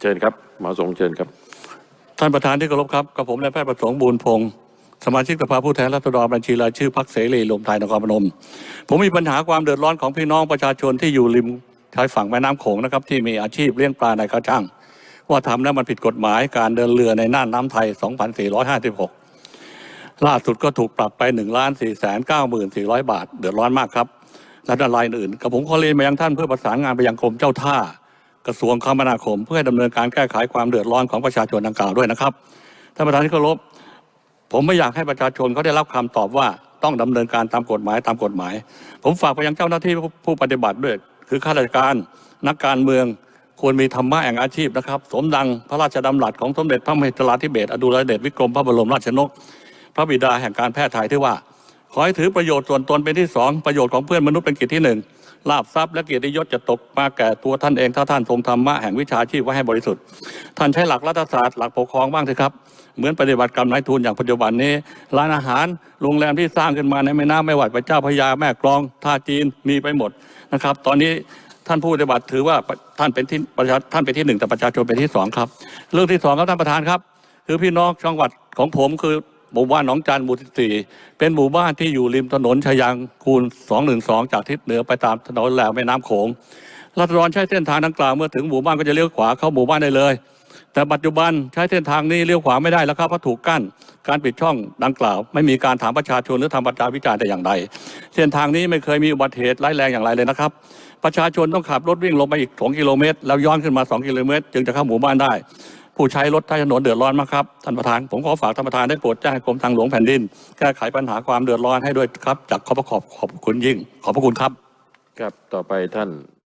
เชิญครับหมอสงเชิญครับ ท่านประธานที่เคารพครับกับผมนายแพทย์ประสงค์บูรพงศ์สมาชิกสภาผู้แทนราษฎรบัญชีรายชื่อพรรคเสรีรวมไทยนครพนม ผมมีปัญหาความเดือดร้อนของพี่น้องประชาชนที่อยู่ริมชายฝั่งแม่น้ำโขงนะครับที่มีอาชีพเลี้ยงปลาในกระชังว่าทำแล้วมันผิดกฎหมายการเดินเรือในน่านน้ำไทย 2456 ล่าสุดก็ถูกปรับไป 1 4 9 4 0 0 บาท เดือดร้อนมากครับ และด้านรายอื่นกับผมขอเรียนมายังท่านเพื่อประสานงานไปยังกรมเจ้าท่า กระทรวงคมนาคม เพื่อให้ดำเนินการแก้ไขความเดือดร้อนของประชาชนดังกล่าวด้วยนะครับท่านประธานที่เคารพผมไม่อยากให้ประชาชนเขาได้รับคำตอบว่าต้องดำเนินการตามกฎหมายตามกฎหมาย ผมฝากไปยังเจ้าหน้าที่ผู้ปฏิบัติด้วย คือข้าราชการนักการเมืองควรมีธรรมะแห่งอาชีพนะครับ สมดังพระราชดำรัสของสมเด็จพระมเหตราธิเบศอดุลยเดชวิกรมพระบรมราชนก พระบิดาแห่งการแพทย์ไทยที่ว่า ขอให้ถือประโยชน์ส่วนตนเป็นที่สองประโยชน์ของเพื่อนมนุษย์เป็นกิจที่หนึ่ง ลาบทรัพย์และเกียรติยศจะตกมาแก่ตัวท่านเองถ้าท่านทรงธรรมะแห่งวิชาชีพไว้ให้บริสุทธิ์ ท่านใช้หลักรัฐศาสตร์หลักปกครองบ้างเถอะครับ เหมือนปฏิบัติกรรมนายทุนอย่างปัจจุบันนี้ ร้านอาหารโรงแรมที่สร้างขึ้นมาในแม่น้ำไม่ว่าพระเจ้าพระยาแม่กลองท่าจีนมีไปหมดนะครับ ตอนนี้ท่านผู้ปฏิบัติถือว่าท่านเป็นที่ประชาท่านเป็นที่หนึ่งแต่ประชาชนเป็นที่สองครับ เรื่องที่สองครับท่านประธานครับ คือพี่น้องจังหวัดของผมคือ หมู่บ้านหนองจานหมู่ที่สี่เป็นหมู่บ้านที่อยู่ริมถนนชายางคูณ212 จากทิศเหนือไปตามถนนแหลมแม่น้ำโขงรัฐบาลใช้เส้นทางดังกล่าวเมื่อถึงหมู่บ้านก็จะเลี้ยวขวาเข้าหมู่บ้านได้เลย แต่ปัจจุบันใช้เส้นทางนี้เลี้ยวขวาไม่ได้แล้วครับเพราะถูกกั้น การปิดช่องดังกล่าว ไม่มีการถามประชาชนหรือทำประชาวิจารณ์แต่อย่างใดเส้นทางนี้ไม่เคยมีอุบัติเหตุร้ายแรงอย่างไรเลยนะครับ ประชาชนต้องขับรถวิ่งลงไปอีก 2 กิโลเมตร แล้วย้อนขึ้นมา 2 กิโลเมตร จึงจะเข้าหมู่บ้านได้ ผู้ใช้รถใช้ถนนเดือดร้อนมากครับท่านประธานผมขอฝากท่านประธานได้โปรดแจ้งกรมทางหลวงแผ่นดิน แก้ไขปัญหาความเดือดร้อนให้ด้วยครับจากขอบพระขอบขอบคุณยิ่ง ขอบพระคุณครับ ครับต่อไปท่าน